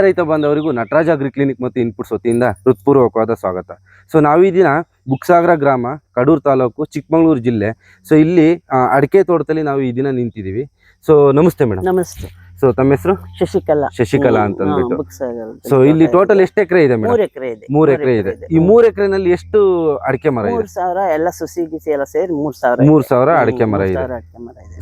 ರೈತ ಬಂದವರಿಗೂ Nataraj agri clinic ಮತ್ತು ಇನ್ಪುಟ್ಸ್ ವತಿಯಿಂದ ಹೃತ್ಪೂರ್ವಕವಾದ ಸ್ವಾಗತ. ಸೊ ನಾವು ದಿನ ಬುಕ್ಸಾಗರ ಗ್ರಾಮ, ಕಡೂರು ತಾಲೂಕು, ಚಿಕ್ಕಮಗಳೂರು ಜಿಲ್ಲೆ. ಸೊ ಇಲ್ಲಿ ಅಡಿಕೆ ತೋಟದಲ್ಲಿ ನಾವು ಈ ದಿನ ನಿಂತಿದ್ದೀವಿ. ಸೊ ನಮಸ್ತೆ ಮೇಡಮ್. ನಮಸ್ತೆ. ಸೊ ತಮ್ಮ ಹೆಸರು? ಶಶಿಕಲಾ. ಶಶಿಕಲಾ ಅಂತ. ಅಂದ್ಬಿಟ್ಟು ಸೊ ಇಲ್ಲಿ ಟೋಟಲ್ ಎಷ್ಟು ಎಕರೆ ಇದೆ ಮೇಡಮ್? ಮೂರ್ ಎಕರೆ ಇದೆ. ಮೂರ್ ಎಕರೆ ಇದೆ. ಈ ಮೂರ್ ಎಕರೆನಲ್ಲಿ ಎಷ್ಟು ಅಡಿಕೆ ಮರ ಇದೆ? ಸಾವಿರ ಎಲ್ಲ ಸುಸಿ ಗಿಸಿ ಎಲ್ಲ ಸೇರಿ ಮೂರ್ ಸಾವಿರ ಮೂರ್ ಸಾವಿರ. ಅಡಿಕೆ ಮರ ಇದೆ.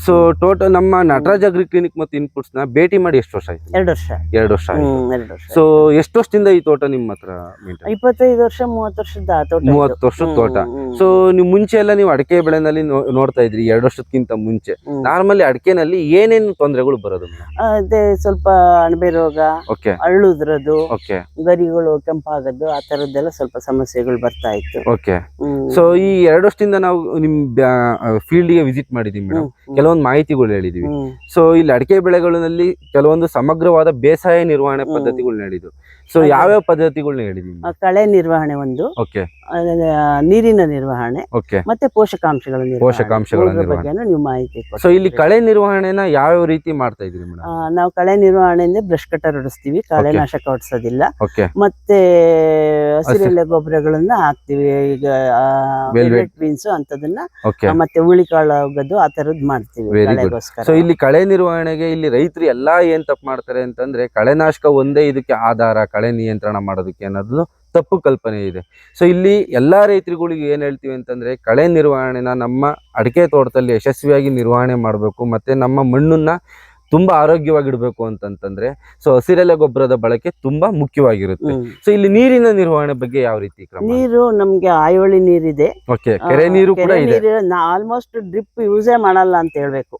ಸೊ ಟೋಟಲ್ ನಮ್ಮ ನಟರಾಜ್ ಅಗ್ರಿ ಕ್ಲಿನಿಕ್ ಮತ್ತು ಇನ್ಪುಟ್ಸ್ನ ಭೇಟಿ ಮಾಡಿ ಎಷ್ಟು ವರ್ಷ ಆಯ್ತು? ಎರಡು ವರ್ಷ ಎರಡು ವರ್ಷ ಎರಡು ಸೊ ಎಷ್ಟು ವರ್ಷದಿಂದ ಈ ತೋಟ ನಿಮ್ಮ ಹತ್ರ ಇಪ್ಪತ್ತೈದು ವರ್ಷ ಮೂವತ್ತು ವರ್ಷದ ತೋಟ. ಮೂವತ್ತು ವರ್ಷದ ತೋಟ. ಸೊ ನೀವು ಮುಂಚೆ ಎಲ್ಲ ನೀವು ಅಡಿಕೆ ಬೆಳೆನಲ್ಲಿ ನೋಡ್ತಾ ಇದ್ರಿ ಎರಡು ವರ್ಷಕ್ಕಿಂತ ಮುಂಚೆ. ನಾರ್ಮಲಿ ಅಡಿಕೆನಲ್ಲಿ ಏನೇನು ತೊಂದರೆಗಳು ಬರೋದು ಅದೇ ಸ್ವಲ್ಪ ಅಣಬೆ ರೋಗ ಓಕೆ ಅಳ್ಳುದ್ರದು ಓಕೆ ಗರಿಗಳು ಕೆಂಪಾಗದ್ದು ಆ ತರದ್ದೆಲ್ಲ ಸ್ವಲ್ಪ ಸಮಸ್ಯೆಗಳು ಬರ್ತಾ ಇತ್ತು. ಓಕೆ. ಸೊ ಈ ಎರಡು ವರ್ಷದಿಂದ ನಾವು ನಿಮ್ ಫೀಲ್ಡ್ಗೆ ವಿಸಿಟ್ ಮಾಡಿದೀವಿ ಮೇಡಮ್ ಕೆಲವೊಂದು ಮಾಹಿತಿಗಳು ಹೇಳಿದೀವಿ. ಸೊ ಇಲ್ಲಿ ಅಡಿಕೆ ಬೆಳೆಗಳಲ್ಲಿ ಕೆಲವೊಂದು ಸಮಗ್ರವಾದ ಬೇಸಾಯ ನಿರ್ವಹಣೆ. ಪದ್ಧತಿಗಳನ್ನ ಹೇಳಿದ್ದು. ಸೊ. ಯಾವ್ಯಾವ ಪದ್ಧತಿಗಳನ್ನ ಹೇಳಿದೀವಿ ಕಳೆ ನಿರ್ವಹಣೆ ಒಂದು. ಓಕೆ ನೀರಿನ ನಿರ್ವಹಣೆ. ಮತ್ತೆ ಪೋಷಕಾಂಶಗಳ ಪೋಷಕಾಂಶಗಳ ಬಗ್ಗೆ ನೀವು ಮಾಹಿತಿ ಸೊ ಇಲ್ಲಿ ಕಳೆ ನಿರ್ವಹಣೆನ ಯಾವ್ಯಾವ ರೀತಿ ಮಾಡ್ತಾ ಇದೀವಿ ಮೇಡಮ್ ನಾವು ಕಳೆ ನಿರ್ವಹಣೆ ಅಂದ್ರೆ ಬ್ರಷ್ ಕಟ್ಟರ್ ಹೊಡಿಸ್ತೀವಿ ಕಳೆನಾಶಕ ನಾಶಕ ಹೊಡಿಸೋದಿಲ್ಲ. ಮತ್ತೆ ಹಸಿರೆಲೆ ಗೊಬ್ಬರಗಳನ್ನ ಹಾಕ್ತಿವಿ. ಈಗ ವೆಲ್ವೆಟ್ ಬೀನ್ಸ್ ಅಂತದನ್ನ ಮತ್ತೆ ಹುಳಿಕಾಳು ಹೋಗೋದು ಆ ತರದ್ ಮಾಡ್ತೀವಿ ಕಳೆಗೋಸ್ಕರ. ಸೊ ಇಲ್ಲಿ ಕಳೆ ನಿರ್ವಹಣೆಗೆ ಇಲ್ಲಿ ರೈತರು ಎಲ್ಲಾ ಏನ್ ತಪ್ಪು ಮಾಡ್ತಾರೆ ಅಂತಂದ್ರೆ ಕಳೆನಾಶಕ ಒಂದೇ ಇದಕ್ಕೆ ಆಧಾರ ಕಳೆ ನಿಯಂತ್ರಣ ಮಾಡೋದಕ್ಕೆ ಅನ್ನೋದು ತಪ್ಪು ಕಲ್ಪನೆ ಇದೆ. ಸೊ ಇಲ್ಲಿ ಎಲ್ಲಾ ರೈತರುಗಳಿಗೆ ಏನ್ ಹೇಳ್ತೀವಿ ಅಂತಂದ್ರೆ ಕಳೆ ನಿರ್ವಹಣೆನ ನಮ್ಮ ಅಡಿಕೆ ತೋಟದಲ್ಲಿ ಯಶಸ್ವಿಯಾಗಿ ನಿರ್ವಹಣೆ ಮಾಡಬೇಕು ಮತ್ತೆ ನಮ್ಮ ಮಣ್ಣನ್ನ ತುಂಬಾ ಆರೋಗ್ಯವಾಗಿಡಬೇಕು ಅಂತಂತಂದ್ರೆ ಸೊ ಹಸಿರೆಲೆ ಗೊಬ್ಬರದ ಬಳಕೆ ತುಂಬಾ ಮುಖ್ಯವಾಗಿರುತ್ತೆ. ಸೊ ಇಲ್ಲಿ ನೀರಿನ ನಿರ್ವಹಣೆ ಬಗ್ಗೆ ಯಾವ ರೀತಿ ನೀರು ನಮ್ಗೆ ಆಯೋಳಿ ನೀರಿದೆ. ಕೆರೆ ನೀರು ಕೂಡ ಇದೆ. ಆಲ್ಮೋಸ್ಟ್ ಡ್ರಿಪ್ ಯೂಸೇ ಮಾಡಲ್ಲ ಅಂತ ಹೇಳ್ಬೇಕು.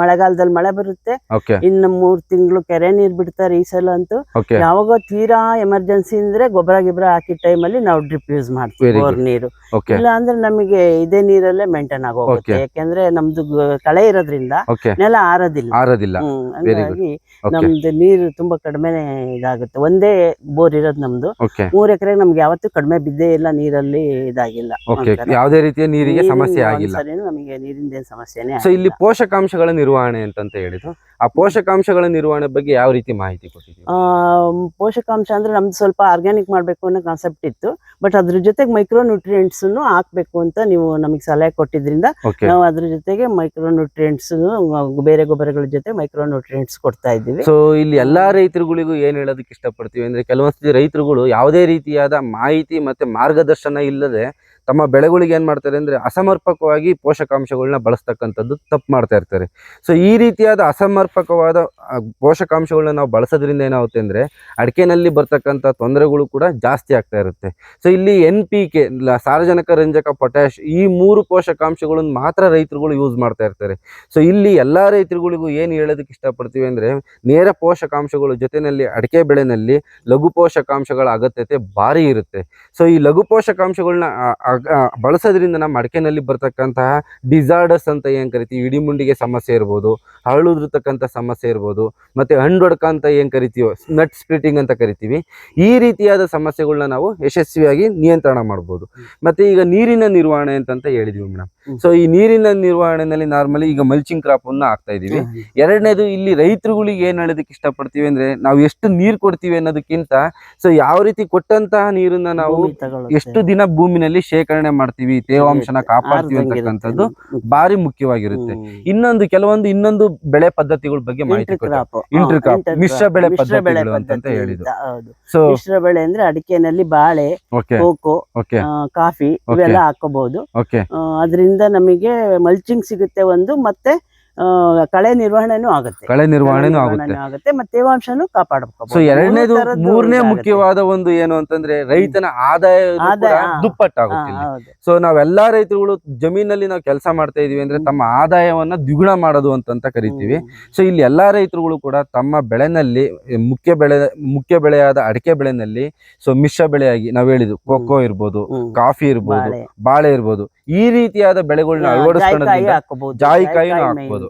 ಮಳೆಗಾಲದಲ್ಲಿ ಮಳೆ ಬರುತ್ತೆ. ಇನ್ನು ಮೂರ್ ತಿಂಗಳು ಕೆರೆ ನೀರ್ ಬಿಡ್ತಾರೆ ಈ ಸಲ ಅಂತೂ. ಯಾವಾಗ ತೀರಾ ಎಮರ್ಜೆನ್ಸಿ ಅಂದ್ರೆ ಗೊಬ್ಬರ ಗಿಬ್ಬರ ಹಾಕಿದ ಟೈಮಲ್ಲಿ ನಾವು ಡ್ರಿಪ್ ಯೂಸ್ ಮಾಡ್ತೀವಿ ಬೋರ್ ನೀರು. ಇಲ್ಲ ಅಂದ್ರೆ ನಮಗೆ ಇದೇ ನೀರಲ್ಲೇ ಮೇಂಟೈನ್ ಆಗೋಗುತ್ತೆ. ಯಾಕೆಂದ್ರೆ ನಮ್ದು ಕಳೆ ಇರೋದ್ರಿಂದ ನೆಲ ಆರೋದಿಲ್ಲ. ಆರೋದಿಲ್ಲ ಹ್ಮ್, Very ಹಂಗಾಗಿ ಓಕೆ ನಮ್ದು ನೀರು ತುಂಬಾ ಕಡಿಮೆ ಇದಾಗುತ್ತೆ. ಒಂದೇ ಬೋರ್ ಇರೋದು ನಮ್ದು. ಓಕೆ ಮೂರ್ ಎಕರೆ ನಮ್ಗೆ ಯಾವತ್ತೂ ಕಡಿಮೆ ಬಿದ್ದೇ ಇಲ್ಲ ನೀರಲ್ಲಿ ಇದಾಗಿಲ್ಲ ಓಕೆ ಒಂಥರ. ಯಾವುದೇ ರೀತಿಯ ನೀರಿಗೆ ನೀರಿನ ಸಮಸ್ಯೆ ಆಗಿಲ್ಲ. ಒಂದ್ಸರಿನೂ ನಮಗೆ ನೀರಿಂದ ಏನ್ ಸಮಸ್ಯೆನೇ ಸೊ ಇಲ್ಲಿ ಆಗಿಲ್ಲ. ಪೋಷಕಾಂಶಗಳ ನಿರ್ವಹಣೆ ಅಂತಂತ ಹೇಳಿದ್ರು ಆ ಪೋಷಕಾಂಶಗಳ ನಿರ್ವಹಣೆ ಬಗ್ಗೆ ಯಾವ ರೀತಿ ಮಾಹಿತಿ ಕೊಟ್ಟಿದ್ದೀವಿ ಆ, ಪೋಷಕಾಂಶ ಅಂದ್ರೆ ನಮ್ದು ಸ್ವಲ್ಪ ಆರ್ಗ್ಯಾನಿಕ್ ಮಾಡ್ಬೇಕು ಅನ್ನೋ ಕಾನ್ಸೆಪ್ಟ್ ಇತ್ತು. ಬಟ್ ಅದ್ರ ಜೊತೆಗೆ ಮೈಕ್ರೋ ನ್ಯೂಟ್ರಿಯೆಂಟ್ಸ್ ಹಾಕ್ಬೇಕು ಅಂತ ನೀವು ನಮಗೆ ಸಲಹೆ ಕೊಟ್ಟಿದ್ರಿಂದ ನಾವು ಅದ್ರ ಜೊತೆಗೆ ಮೈಕ್ರೋ ನ್ಯೂಟ್ರಿಯೆಂಟ್ಸ್ ಬೇರೆ ಗೊಬ್ಬರಗಳ ಜೊತೆ ಮೈಕ್ರೋ ನ್ಯೂಟ್ರಿಯೆಂಟ್ಸ್ ಕೊಡ್ತಾ ಇದ್ದೀವಿ. ಸೊ ಇಲ್ಲಿ ಎಲ್ಲಾ ರೈತರುಗಳಿಗೂ ಏನ್ ಹೇಳೋದಕ್ಕೆ ಇಷ್ಟಪಡ್ತೀವಿ ಅಂದ್ರೆ ಕೆಲವೊಂದ್ಸತಿ ರೈತರುಗಳು ಯಾವುದೇ ರೀತಿಯಾದ ಮಾಹಿತಿ ಮತ್ತೆ ಮಾರ್ಗದರ್ಶನ ಇಲ್ಲದೆ ತಮ್ಮ ಬೆಳೆಗಳಿಗೆ ಏನು ಮಾಡ್ತಾರೆ ಅಂದ್ರೆ ಅಸಮರ್ಪಕವಾಗಿ ಪೋಷಕಾಂಶಗಳನ್ನ ಬಳಸ್ತಕ್ಕಂಥದ್ದು ತಪ್ಪು ಮಾಡ್ತಾ ಇರ್ತಾರೆ. ಸೊ ಈ ರೀತಿಯಾದ ಅಸಮರ್ಪಕವಾದ ಪೋಷಕಾಂಶಗಳನ್ನ ನಾವು ಬಳಸೋದ್ರಿಂದ ಏನಾಗುತ್ತೆ ಅಂದರೆ ಅಡಿಕೆನಲ್ಲಿ ಬರ್ತಕ್ಕಂಥ ತೊಂದರೆಗಳು ಕೂಡ ಜಾಸ್ತಿ ಆಗ್ತಾ ಇರುತ್ತೆ. ಸೊ ಇಲ್ಲಿ ಎನ್ ಪಿ ಕೆ ಸಾರಜನಕ, ರಂಜಕ ಪೊಟ್ಯಾಶ್ ಈ ಮೂರು ಪೋಷಕಾಂಶಗಳನ್ನು ಮಾತ್ರ ರೈತರುಗಳು ಯೂಸ್ ಮಾಡ್ತಾ ಇರ್ತಾರೆ. ಸೊ ಇಲ್ಲಿ ಎಲ್ಲಾ ರೈತರುಗಳಿಗೂ ಏನು ಹೇಳೋದಕ್ಕೆ ಇಷ್ಟಪಡ್ತೀವಿ ಅಂದರೆ ನೇರ ಪೋಷಕಾಂಶಗಳು ಜೊತೆಯಲ್ಲಿ ಅಡಿಕೆ ಬೆಳೆನಲ್ಲಿ ಲಘು ಪೋಷಕಾಂಶಗಳ ಅಗತ್ಯತೆ ಭಾರಿ ಇರುತ್ತೆ. ಸೊ ಈ ಲಘು ಪೋಷಕಾಂಶಗಳನ್ನ ಬಳಸೋದ್ರಿಂದ ನಮ್ಮ ಅಡಿಕೆನಲ್ಲಿ ಬರ್ತಕ್ಕಂತಹ ಡಿಸಾರ್ಡರ್ಸ್ ಅಂತ ಏನ್ ಕರಿತೀವಿ? ಇಡಿಮುಂಡಿಗೆ ಸಮಸ್ಯೆ ಇರ್ಬೋದು ಹರಳುದಿರ್ತಕ್ಕಂಥ ಸಮಸ್ಯೆ ಇರ್ಬೋದು ಮತ್ತೆ ಹಣ್ಣೊಡ್ಕ ಅಂತ ಏನ್ ಕರಿತೀವೋ ನಟ್ ಸ್ಪ್ಲಿಟಿಂಗ್ ಅಂತ ಕರಿತೀವಿ. ಈ ರೀತಿಯಾದ ಸಮಸ್ಯೆಗಳನ್ನ ನಾವು ಯಶಸ್ವಿಯಾಗಿ ನಿಯಂತ್ರಣ ಮಾಡ್ಬೋದು. ಮತ್ತೆ ಈಗ ನೀರಿನ ನಿರ್ವಹಣೆ ಅಂತ ಹೇಳಿದ್ವಿ ಮೇಡಮ್. ಸೊ ಈ ನೀರಿನ ನಿರ್ವಹಣೆನಲ್ಲಿ ನಾರ್ಮಲಿ ಈಗ ಮಲ್ಚಿಂಗ್ ಕ್ರಾಪ್ ಅನ್ನ ಹಾಕ್ತಾ ಇದೀವಿ. ಎರಡನೇದು ಇಲ್ಲಿ ರೈತರುಗಳಿಗೆ ಏನ್ ಹೇಳೋದಕ್ಕೆ ಇಷ್ಟಪಡ್ತೀವಿ ಅಂದ್ರೆ ನಾವು ಎಷ್ಟು ನೀರು ಕೊಡ್ತೀವಿ ಅನ್ನೋದಕ್ಕಿಂತ ಸೊ ಯಾವ ರೀತಿ ಕೊಟ್ಟಂತಹ ನೀರನ್ನ ನಾವು ಎಷ್ಟು ದಿನ ಭೂಮಿನಲ್ಲಿ ಶೇಖರಣೆ ಮಾಡ್ತೀವಿ ತೇವಾಂಶನ ಕಾಪಾಡ್ತೀವಿ. ಅಂತಕ್ಕಂಥದ್ದು. ಭಾರಿ ಮುಖ್ಯವಾಗಿರುತ್ತೆ. ಇನ್ನೊಂದು ಕೆಲವೊಂದು ಇನ್ನೊಂದು ಬೆಳೆ ಪದ್ಧತಿಗಳ ಬಗ್ಗೆ ಮಾಹಿತಿ ಇಂಟರ್ inter ಮಿಶ್ರ ಬೆಳೆ ಪದ್ಧತಿಗಳು ಅಂತ, ಹೇಳಿದ್ರು ಸೊ ಮಿಶ್ರ ಬೆಳೆ ಅಂದ್ರೆ ಅಡಿಕೆನಲ್ಲಿ ಬಾಳೆ ಕೋಕೋ ಕಾಫಿ ಇವೆಲ್ಲ ಹಾಕೋಬಹುದು ಅದರಿಂದ ನಮಗೆ ಮಲ್ಚಿಂಗ್ ಸಿಗುತ್ತೆ ಒಂದು ಮತ್ತೆ ಕಳೆ ನಿರ್ವಹಣೆನೂ ಆಗುತ್ತೆ. ಕಳೆ ನಿರ್ವಹಣೆನೂ ಆಗುತ್ತೆ. ಮತ್ತೆ ತೇವಾಂಶನೂ ಕಾಪಾಡಬೇಕು. ಸೊ ಎರಡನೇದು ಮೂರನೇ ಮುಖ್ಯವಾದ ಒಂದು ಏನು ಅಂತಂದ್ರೆ ರೈತನ ಆದಾಯ. ದುಪ್ಪಟ್ಟಾಗುತ್ತೆ. ಸೊ ನಾವೆಲ್ಲಾ ರೈತರುಗಳು ಜಮೀನಲ್ಲಿ ನಾವು ಕೆಲಸ ಮಾಡ್ತಾ ಇದೀವಿ ಅಂದ್ರೆ ತಮ್ಮ ಆದಾಯವನ್ನ ದ್ವಿಗುಣ ಮಾಡೋದು ಅಂತಂತ ಕರಿತೀವಿ. ಸೊ ಇಲ್ಲಿ ಎಲ್ಲಾ ರೈತರುಗಳು ಕೂಡ ತಮ್ಮ ಬೆಳೆನಲ್ಲಿ ಮುಖ್ಯ ಬೆಳೆ ಮುಖ್ಯ ಬೆಳೆಯಾದ ಅಡಿಕೆ ಬೆಳೆನಲ್ಲಿ ಸೊ ಮಿಶ್ರ ಬೆಳೆಯಾಗಿ ನಾವ್ ಹೇಳಿದ್ವಿ ಕೊಕ್ಕೋ ಇರ್ಬೋದು ಕಾಫಿ ಇರ್ಬೋದು ಬಾಳೆ ಇರ್ಬೋದು ಈ ರೀತಿಯಾದ ಬೆಳೆಗಳನ್ನ ಅಳವಡಿಸ್ಕೊಳ್ಳೋದ್ರಿಂದ ಜಾಯಿಕಾಯಿನ ಜಾಯಿಕಾಯಿನೂ ಜಾಯಿಕಾಯಿ ಹಾಕ್ಬೋದು.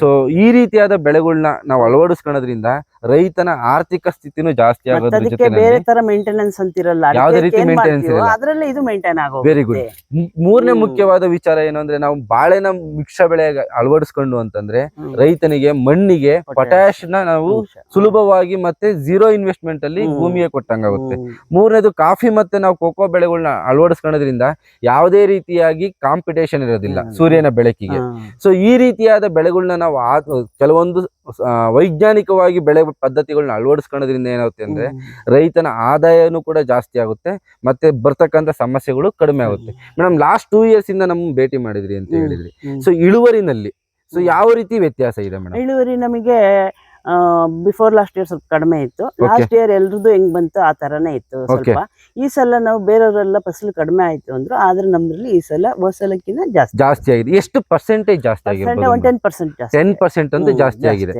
ಸೊ ಈ ರೀತಿಯಾದ ಬೆಳೆಗಳನ್ನ ನಾವು ಅಳವಡಿಸ್ಕೊಳ್ಳೋದ್ರಿಂದ ರೈತನ ಆರ್ಥಿಕ ಸ್ಥಿತಿನೂ ಜಾಸ್ತಿ ಆಗೋದ್ರ ಅದಕ್ಕೆ ಬೇರೆ ತರ ಮೇಂಟೆನೆನ್ಸ್ ಅಂತಿರಲ್ಲ ಯಾವ್ದೇ ರೀತಿ ಏನ್ maintenance ಮಾಡ್ತೀವೋ ಇರಲ್ಲ. ಅದ್ರಲ್ಲೇ ಇದು ಮೇಂಟೈನ್ Very good. ಆಗೋಗುತ್ತೆ ಮೂರನೇ ಮುಖ್ಯವಾದ ವಿಚಾರ ಏನು ಅಂದ್ರೆ ನಾವು ಬಾಳೆನ ಮಿಕ್ಷ ಬೆಳೆ ಅಳವಡಿಸ್ಕೊಂಡು ಅಂತಂದ್ರೆ ರೈತನಿಗೆ ಮಣ್ಣಿಗೆ. ಪೊಟ್ಯಾಶ್ನ ನಾವು ಸುಲಭವಾಗಿ ಮತ್ತೆ ಝೀರೋ ಇನ್ವೆಸ್ಟ್ಮೆಂಟ್ ಅಲ್ಲಿ ಭೂಮಿಗೆ ಕೊಟ್ಟಂಗಾಗುತ್ತೆ. ಮೂರನೇದು ಕಾಫಿ ಮತ್ತೆ ನಾವು ಕೋಕೋ ಬೆಳೆಗಳನ್ನ ಅಳವಡಿಸ್ಕೊಳ್ಳೋದ್ರಿಂದ ಯಾವುದೇ ರೀತಿಯಾಗಿ ಕಾಂಪಿಟೇಷನ್ ಇರೋದಿಲ್ಲ ಸೂರ್ಯನ ಬೆಳಕಿಗೆ. ಸೊ ಈ ರೀತಿಯಾದ ಬೆಳೆಗಳನ್ನ ನಾವು ಕೆಲವೊಂದು ವೈಜ್ಞಾನಿಕವಾಗಿ ಬೆಳೆ ಪದ್ಧತಿಗಳನ್ನ ಅಳವಡಿಸ್ಕೊಳ್ಳೋದ್ರಿಂದ ಏನಾಗುತ್ತೆ ಅಂದ್ರೆ ರೈತನ ಆದಾಯನೂ ಕೂಡ ಜಾಸ್ತಿ ಆಗುತ್ತೆ ಮತ್ತೆ ಬರ್ತಕ್ಕಂಥ ಸಮಸ್ಯೆಗಳು ಕಡಿಮೆ ಆಗುತ್ತೆ. ಮೇಡಮ್ ಲಾಸ್ಟ್ ಟೂ ಇಯರ್ಸ್ ಇಂದ ನಮ್ಮ ಭೇಟಿ ಮಾಡಿದ್ರಿ ಅಂತ. ಹೇಳಿದ್ರಿ. ಸೊ ಇಳುವರಿನಲ್ಲಿ ಸೊ ಯಾವ ರೀತಿ ವ್ಯತ್ಯಾಸ ಇದೆ ಮೇಡಮ್? ಇಳುವರಿ ನಮಗೆ ಬಿಫೋರ್ ಲಾಸ್ಟ್ ಇಯರ್ ಸ್ವಲ್ಪ ಕಡಿಮೆ ಇತ್ತು. ಲಾಸ್ಟ್ ಇಯರ್ ಎಲ್ರದ್ದು ಹೆಂಗ್ ಬಂತು ಆ ತರನೇ ಇತ್ತು ಸ್ವಲ್ಪ. ಈ ಸಲ ನಾವು ಬೇರೆಯವರೆಲ್ಲ ಫಸಲು ಕಡಿಮೆ ಆಯ್ತು ಅಂದ್ರು ಆದ್ರೆ ನಮ್ದ್ರಲ್ಲಿ ಈ ಸಲ ಸಲಕ್ಕಿಂತ ಜಾಸ್ತಿ. ಜಾಸ್ತಿ ಆಗಿದೆ. ಎಷ್ಟು ಪರ್ಸೆಂಟೇಜ್ ಜಾಸ್ತಿ ಆಗಿದೆ ಆಗಿರ್ಬೋದು ಟೆನ್ ಪರ್ಸೆಂಟ್ ಟೆನ್ ಪರ್ಸೆಂಟ್ ಅಂತ ಜಾಸ್ತಿ ಆಗಿದೆ.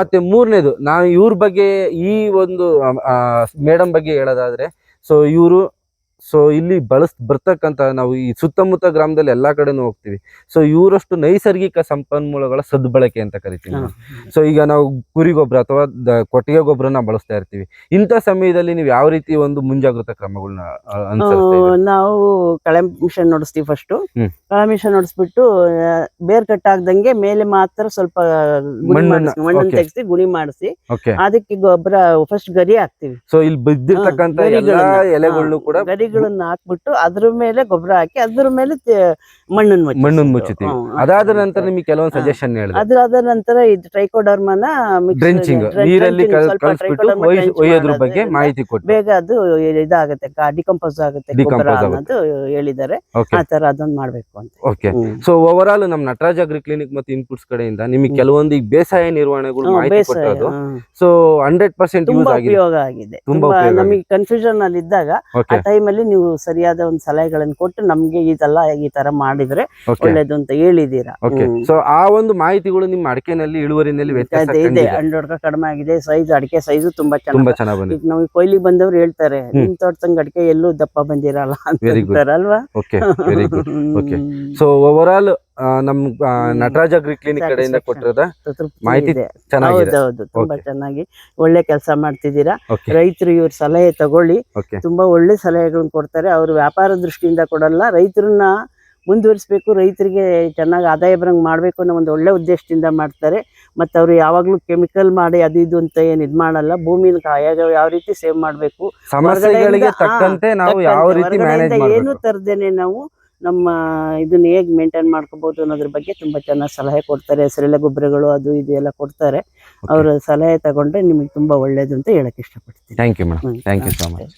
ಮತ್ತೆ ಮೂರನೇದು ನಾನು ಇವ್ರ ಬಗ್ಗೆ ಈ ಒಂದು ಮೇಡಮ್ ಬಗ್ಗೆ ಹೇಳೋದಾದ್ರೆ ಸೊ ಇವರು ಸೊ ಇಲ್ಲಿ ಬಳಸ್ ಬರ್ತಕ್ಕಂತ ನಾವು ಈ ಸುತ್ತಮುತ್ತ ಗ್ರಾಮದಲ್ಲಿ ಎಲ್ಲಾ ಕಡೆನೂ ಹೋಗ್ತೀವಿ. ಸೊ ಇವರಷ್ಟು ನೈಸರ್ಗಿಕ ಸಂಪನ್ಮೂಲಗಳ ಸದ್ಬಳಕೆ ಅಂತ ಕರಿತೀವಿ. ಸೊ ಈಗ ನಾವು ಕುರಿ ಗೊಬ್ಬರ ಅಥವಾ ಕೊಟ್ಟಿಗೆ ಗೊಬ್ಬರನ ಬಳಸ್ತಾ ಇರ್ತೀವಿ. ಇಂಥ ಸಮಯದಲ್ಲಿ ನೀವು ಯಾವ ರೀತಿ ಒಂದು ಮುಂಜಾಗ್ರತಾ ಕ್ರಮಗಳನ್ನ? ನಾವು ಕಳೆ ಮಿಷನ್ ನೋಡಿಸ್ತೀವಿ ಫಸ್ಟ್. ಕಳೆ ಮಿಷನ್ ನೋಡಿಸ್ಬಿಟ್ಟು ಬೇರ್ ಕಟ್ ಆಗ್ದಂಗೆ ಮೇಲೆ ಮಾತ್ರ ಸ್ವಲ್ಪ ಗುಣಿ ಮಣ್ಣನ್ನ- ತೆಗೆಸಿ ಗುಣಿ ಮಾಡಿಸಿ ಅದಕ್ಕೆ ಗೊಬ್ಬರ ಫಸ್ಟ್ ಗರಿ ಹಾಕ್ತಿವಿ. ಸೊ ಇಲ್ಲಿ ಗರಿಗಳನ್ನ, ಎಲೆಗಳನ್ನು ಕೂಡ ಗರಿಗಳನ್ನ ಹಾಕ್ಬಿಟ್ಟು ಅದ್ರ ಮೇಲೆ ಗೊಬ್ಬರ ಹಾಕಿ ಅದ್ರ ಮೇಲೆ ಮಣ್ಣು ಮಣ್ಣನ್ನು. ಮಣ್ಣನ್ನು ಮುಚ್ಚುತ್ತೀವಿ ಅದಾದ ನಂತರ ನಿಮಗೆ ಕೆಲವೊಂದು ಸಜೆಷನ್ ಹೇಳಿದೆ. ಅದಾದ ನಂತರ ಇದು ಟ್ರೈಕೋಡರ್ಮನ ಡ್ರೆಂಚಿಂಗ್ ನೀರಲ್ಲಿ ಕಳಿಸ್ಬಿಟ್ಟು ಒಯ್ಯೋದ್ರ ಬಗ್ಗೆ ಮಾಹಿತಿ ಕೊಟ್ಟು. ಬೇಗ ಅದು ಇದಾಗುತ್ತೆ ಡಿಕಂಪೋಸ್ ಆಗುತ್ತೆ ಗೊಬ್ಬರ ಅನ್ನೋದು ಹೇಳಿದ್ದಾರೆ. ಆ ತರ ಅದೊಂದು ಮಾಡ್ಬೇಕು ಅಂತ. ಓಕೆ. ಸೊ ಓವರ್ ಆಲ್ ನಮ್ಮ ನಟರಾಜ್ ಅಗ್ರಿ ಕ್ಲಿನಿಕ್ ಮತ್ತು ಇನ್ಪುಟ್ಸ್ ಕಡೆಯಿಂದ ನಿಮಗೆ. ಕೆಲವೊಂದು ಈಗ ಬೇಸಾಯ ನಿರ್ವಹಣೆಗಳು ಮಾಹಿತಿ. ಸೊ ಹಂಡ್ರೆಡ್ ಪರ್ಸೆಂಟ್ ಯೂಸ್ ತುಂಬಾ ಉಪಯೋಗ ಆಗಿದೆ. ತುಂಬಾ ನಮಗೆ ಕನ್ಫ್ಯೂಷನ್ ಅಲ್ಲಿ ಇದ್ದಾಗ ಆ ಟೈಮ್ ಅಲ್ಲಿ ನೀವು ಸರಿಯಾದ ಒಂದು ಸಲಹೆಗಳನ್ನು ಕೊಟ್ಟು ನಮ್ಗೆ ಇದೆಲ್ಲ ಈ ತರ ಮಾಡಿದ್ರೆ ಒಳ್ಳೇದು ಅಂತ ಹೇಳಿದೀರಾ ಓಕೆ. ಸೊ ಆ ಒಂದು ಮಾಹಿತಿಗಳು ನಿಮ್ಮ ಅಡಿಕೆನಲ್ಲಿ ಇಳುವರಿನಲ್ಲಿ ವ್ಯತ್ಯಾಸ ಅದೇ ಇದೆ ಹಂಡ್ರೆಡ್ ಕಡಿಮೆ ಆಗಿದೆ ಸೈಜ್ ಅಡಿಕೆ ಸೈಜು ತುಂಬಾ ಚೆನ್ನಾಗಿ ಚೆನ್ನಾಗಿ ಬಂದಿದೆ. ಈಗ ನಮಗೆ ಕೊಯ್ಲಿ ಬಂದವ್ರು ಹೇಳ್ತಾರೆ. ನಿಮ್ ತೋಟದಂಗ ಅಡಿಕೆ ಎಲ್ಲೂ ದಪ್ಪ ಬಂದಿರಲ್ಲ ಅಂತ. ಹೇಳ್ತಾರಲ್ವಾ okay very good. So over all ನಮ್ ನಟರಾಜ ಅಗ್ರಿ ಕ್ಲಿನಿಕ್ ಕಡೆಯಿಂದ ಕೊಟ್ಟಿರೋದ? ಮಾಹಿತಿ. ಚೆನ್ನಾಗಿದೆ. ತುಂಬಾ ಚೆನ್ನಾಗಿ ಒಳ್ಳೆ ಕೆಲಸ ಮಾಡ್ತಿದ್ದೀರಾ. ರೈತರು ಇವ್ರ ಸಲಹೆ ತಗೊಳ್ಳಿ. ತುಂಬಾ ಒಳ್ಳೆ ಸಲಹೆಗಳನ್ನ ಕೊಡ್ತಾರೆ. ಅವ್ರು ವ್ಯಾಪಾರ ದೃಷ್ಟಿಯಿಂದ ಕೊಡಲ್ಲ ರೈತರನ್ನ ಮುಂದುವರಿಸಬೇಕು ರೈತರಿಗೆ ಚೆನ್ನಾಗಿ ಆದಾಯ ಬರಂಗ್ ಮಾಡ್ಬೇಕು ಅನ್ನೋ ಒಂದು ಒಳ್ಳೆ ಉದ್ದೇಶದಿಂದ ಮಾಡ್ತಾರೆ. ಮತ್ತೆ ಅವರು ಯಾವಾಗ್ಲೂ ಕೆಮಿಕಲ್ ಮಾಡಿ ಅದು ಇದು ಅಂತ ಏನ್ ಇದ್ ಮಾಡಲ್ಲ. ಭೂಮಿನ ಯಾವ ಯಾವ ರೀತಿ ಸೇವ್ ಮಾಡ್ಬೇಕು. ಏನು ತರದೇನೆ ನಾವು ನಮ್ಮ ಇದನ್ನ ಹೇಗ್ ಮೇಂಟೈನ್ ಮಾಡ್ಕೋಬಹುದು ಅನ್ನೋದ್ರ ಬಗ್ಗೆ ತುಂಬಾ ಚೆನ್ನಾಗಿ ಸಲಹೆ ಕೊಡ್ತಾರೆ. ಹೆಸರೆಲ್ಲ ಗೊಬ್ಬರಗಳು ಅದು ಇದು ಎಲ್ಲ ಕೊಡ್ತಾರೆ. ಅವರ ಸಲಹೆ ತಗೊಂಡ್ರೆ ನಿಮಗೆ ತುಂಬಾ ಒಳ್ಳೇದು ಅಂತ ಹೇಳಕ್ ಇಷ್ಟಪಡ್ತೀನಿ. Thank you madam thank you so much.